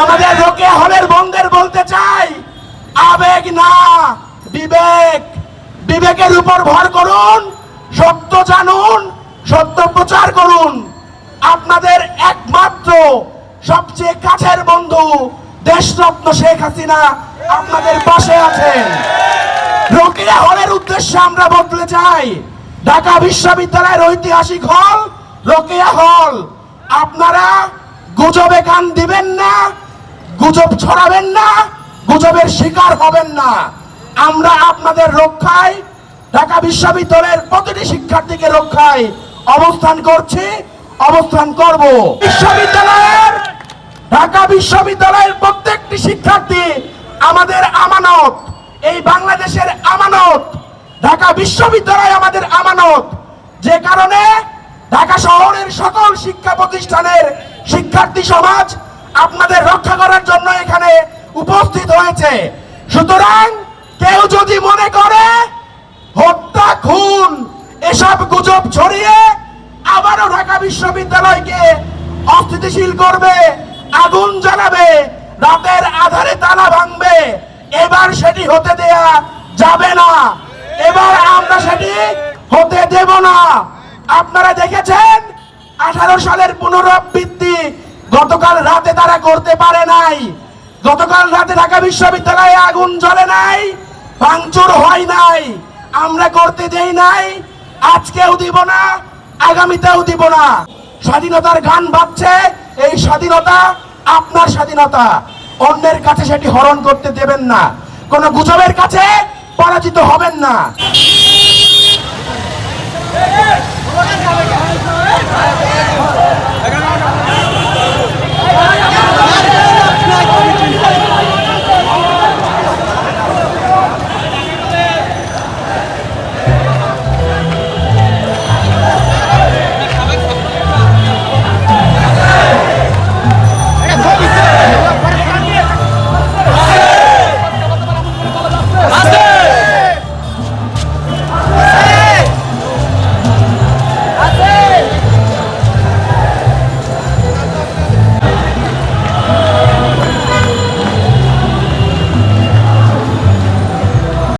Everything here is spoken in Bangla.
আমাদের রোকে হলের বন্ধের বলতে চাই। আবেগ না, বিবেক। বিবেকের উপর ভর করুন, সত্য জানুন, সত্য প্রচার করুন। আপনাদের একমাত্র, সবচেয়ে কাছের বন্ধু দেশরত্ন শেখ হাসিনা আপনাদের পাশে আছেন। রোকেয়া হলের উদ্দেশ্যে আমরা বদলে চাই ঢাকা বিশ্ববিদ্যালয়ের ঐতিহাসিক হল রোকেয়া হল। আপনারা গুজবে কান দিবেন না গুজব ছড়াবেন না, গুজবের শিকার হবেন না। আমরা আপনাদের রক্ষায়, ঢাকা বিশ্ববিদ্যালয়ের প্রতিটি শিক্ষার্থীকে রক্ষায় অবস্থান করছি, অবস্থান করব। বিশ্ববিদ্যালয়ের, ঢাকা বিশ্ববিদ্যালয়ের প্রত্যেকটি শিক্ষার্থী আমাদের আমানত, এই বাংলাদেশের আমানত, ঢাকা বিশ্ববিদ্যালয় আমাদের আমানত। যে কারণে ঢাকা শহরের সকল শিক্ষা প্রতিষ্ঠানের শিক্ষার্থী সমাজ আপনাদের রক্ষা করার জন্য এখানে উপস্থিত হয়েছে। সুতরাং কেউ যদি মনে করে, হত্যা, খুন, এসব গুজব ছড়িয়ে আবারও ঢাকা বিশ্ববিদ্যালয়কে অস্থিতিশীল করবে, আগুন জ্বালাবে, রাতের আধারে তালা ভাঙবে, এবার সেটি হতে দেয়া যাবে না। এবার আমরা সেটি হতে দেব না। আপনারা দেখেছেন, আঠারো সালের পুনরাবৃত্তি গতকাল রাতে তারা করতে পারে নাই। গতকাল রাতে ঢাকা বিশ্ববিদ্যালয়ে আগুন জ্বলে নাই, ভাঙচুর হয় নাই। আমরা করতে দেই নাই, আজকেও দিব না, আগামীতেও দিব না। স্বাধীনতার গান বাজছে এই স্বাধীনতা আপনার স্বাধীনতা। অন্যের কাছে সেটি হরণ করতে দেবেন না। কোন গুজবের কাছে পরাজিত হবেন না।